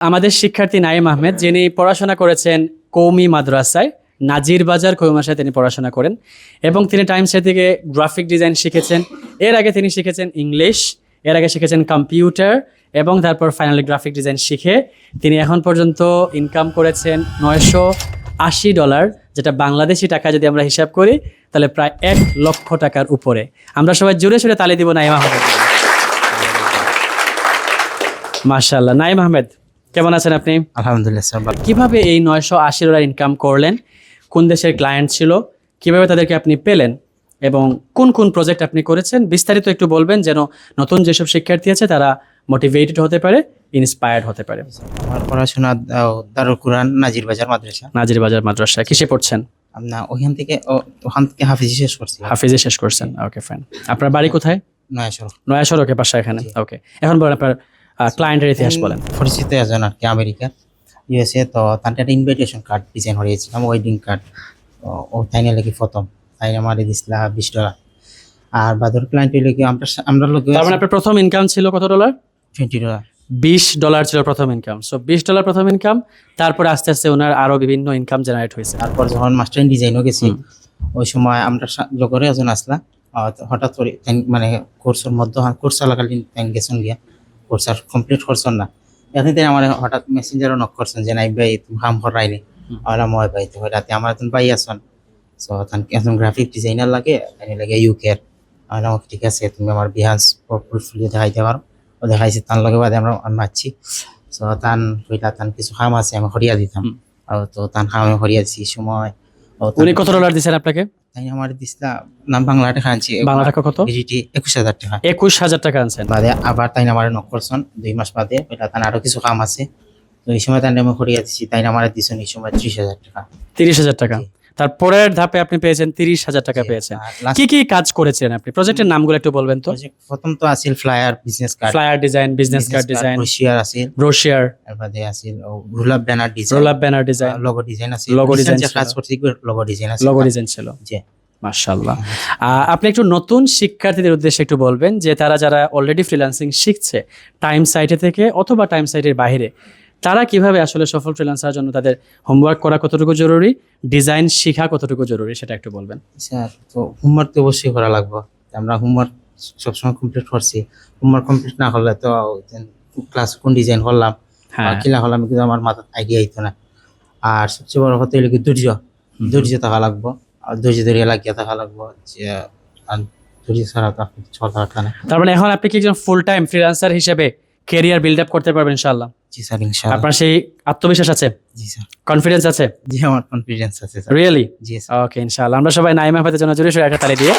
আমাদের শিক্ষার্থী নাইম আহমেদ যিনি পড়াশোনা করেছেন কৌমি মাদ্রাসায় নাজির বাজার কৌমি মাদ্রাসায় তিনি পড়াশোনা করেন এবং তিনি টাইমস থেকে গ্রাফিক ডিজাইন শিখেছেন। এর আগে তিনি শিখেছেন ইংলিশ এর আগে শিখেছেন কম্পিউটার এবং তারপর ফাইনালি গ্রাফিক ডিজাইন শিখে তিনি এখন পর্যন্ত ইনকাম করেছেন নয়শো আশি ডলার যেটা বাংলাদেশি টাকা যদি আমরা হিসাব করি তাহলে প্রায় এক লক্ষ টাকার উপরে। আমরা সবাই জোরে সোরে তালি দিব নাইম আহমেদ। মাশাল্লাহ নাইম আহমেদ কেমন আছেন আপনি? আলহামদুলিল্লাহ কীভাবে এই নয়শো আশি ডলার ইনকাম করলেন? কোন দেশের ক্লায়েন্ট ছিল? কীভাবে তাদেরকে আপনি পেলেন? এবং কোন কোন প্রজেক্ট আপনি করেছেন? বিস্তারিত একটু বলবেন যেন নতুন যেসব শিক্ষার্থী আছে তারা মোটিভেটেড হতে পারে ইন্সপায়ার্ড হতে পারে। আমার পড়াশোনা দারুল কুরআন নাজির বাজার মাদ্রাসা। নাজির বাজার মাদ্রাসা কিসে পড়ছেন? আপনার ওইখান থেকে ওখান থেকে হাফিজি শেষ করছি। হাফিজে শেষ করছেন ওকে ফাইন আপনার বাড়ি কোথায়? নয় সড়ক নয়া সড়কে পাশে এখানে ওকে এখন বলেন আপনার ক্লায়েন্টের ইতিহাস বলেন। পরিচিত একজন আর কি আমেরিকা ইউএসএ তো তার একটা ইনভিটেশন কার্ড ডিজাইন হয়েছিলাম ওয়েডিং কার্ড ও তাই না লেগে প্রথম তাই আমার দিছিল বিশ ডলার আর বাদর ক্লায়েন্ট লেগে আমরা আমরা লোক তার মানে আপনার প্রথম ইনকাম ছিল কত ডলার টোয়েন্টি ডলার বিশ ডলার ছিল প্রথম ইনকাম সো বিশ ডলার প্রথম ইনকাম তারপরে আস্তে আস্তে ওনার আরও বিভিন্ন ইনকাম জেনারেট হয়েছে। তারপর যখন মাস্টার ডিজাইনও গেছি ওই সময় আমরা লগরে একজন আসলা। হঠাৎ করে মানে কোর্সের মধ্যে কোর্স চলাকালীন তাই গেছেন গিয়া কোর্স আর কমপ্লিট করছেন না। এখন তাই আমার হঠাৎ মেসেঞ্জারও নক করছেন যে নাই ভাই তুমি কাম করাইনি আর মই ভাই তো রাতে আমার এখন ভাই আসন সো তান একজন গ্রাফিক ডিজাইনার লাগে তাই লাগে ইউকের আমার ঠিক আছে তুমি আমার বিহান্স পোর্টফোলিও দেখাইতে পারো। ও দেখাইছি তার লগে বাদে আমরা আমি মারছি। সো তান কইলা তান কিছু কাম আছে আমি হরিয়া দিতাম। হুম। আর তো তান আমি হরিয়া দিছি সময় উনি কত ডলার দিয়েছেন আপনাকে? তাই আমার দিছিলা নাম বাংলা টাকা আনছি। বাংলা টাকা কত? ভিজিটি একুশ হাজার টাকা। একুশ হাজার টাকা আনছেন। বাদে আবার তাই আমার নক করছেন দুই মাস বাদে ওইটা তার আরও কিছু কাম আছে। তো এই সময় তাই আমি করিয়া দিছি তাই আমার দিছেন এই সময় ত্রিশ হাজার টাকা। তিরিশ হাজার টাকা। তারপরের ধাপে আপনি পেয়েছেন তিরিশ হাজার টাকা পেয়েছেন। কি কি কাজ করেছিলেন আপনি? প্রজেক্টের নামগুলো একটু বলবেন তো। প্রথম তো আছিল flyer business card flyer design business card design রশিয়ার আছিল। ব্রোশিয়ার তারপরে আছিল roll banner design roll banner design logo design design Recent যে কাজ করছি লোগো ডিজাইন আছে লোগো ডিজাইন ছিল। জি। মাশাল্লাহ আহ, আপনি একটু নতুন শিক্ষার্থীদের উদ্দেশ্যে একটু বলবেন যে তারা যারা অলরেডি ফ্রিল্যান্সিং শিখছে টাইম সাইটে থেকে অথবা টাইম সাইটের বাইরে তারা কীভাবে আসলে সফল ফ্রিল্যান্সার জন্য তাদের হোমওয়ার্ক করা কতটুকু জরুরি ডিজাইন শেখা কতটুকু জরুরি সেটা একটু বলবেন। স্যার তো হোমওয়ার্ক তো অবশ্যই করা লাগবে। আমরা হোমওয়ার্ক সবসময় কমপ্লিট করছি। হোমওয়ার্ক কমপ্লিট না হলে তো ক্লাস কোন ডিজাইন করলাম? হ্যাঁ। কিলা হলাম কিন্তু আমার মাথায় আইডিয়া হইতো না। আর সবচেয়ে বড় কথা হলো কি ধৈর্য। ধৈর্য থাকা লাগবো। আর ধৈর্য ধরে লাগিয়ে থাকা লাগবো যে ধৈর্য ছাড়া তো আপনি তার মানে এখন আপনি কি একজন ফুল টাইম ফ্রিল্যান্সার হিসেবে কেরিয়ার বিল্ড আপ করতে পারবেন ইনশাআল্লাহ। জি স্যার ইনশাআল্লাহ। আপনার সেই আত্মবিশ্বাস আছে? জি স্যার। কনফিডেন্স আছে? জি আমার কনফিডেন্স আছে স্যার। রিয়েলি জি স্যার। ওকে ইনশাআল্লাহ। আমরা সবাই নাইমা আহমেদের জন্য জুড়ে একটা তালি দিয়ে।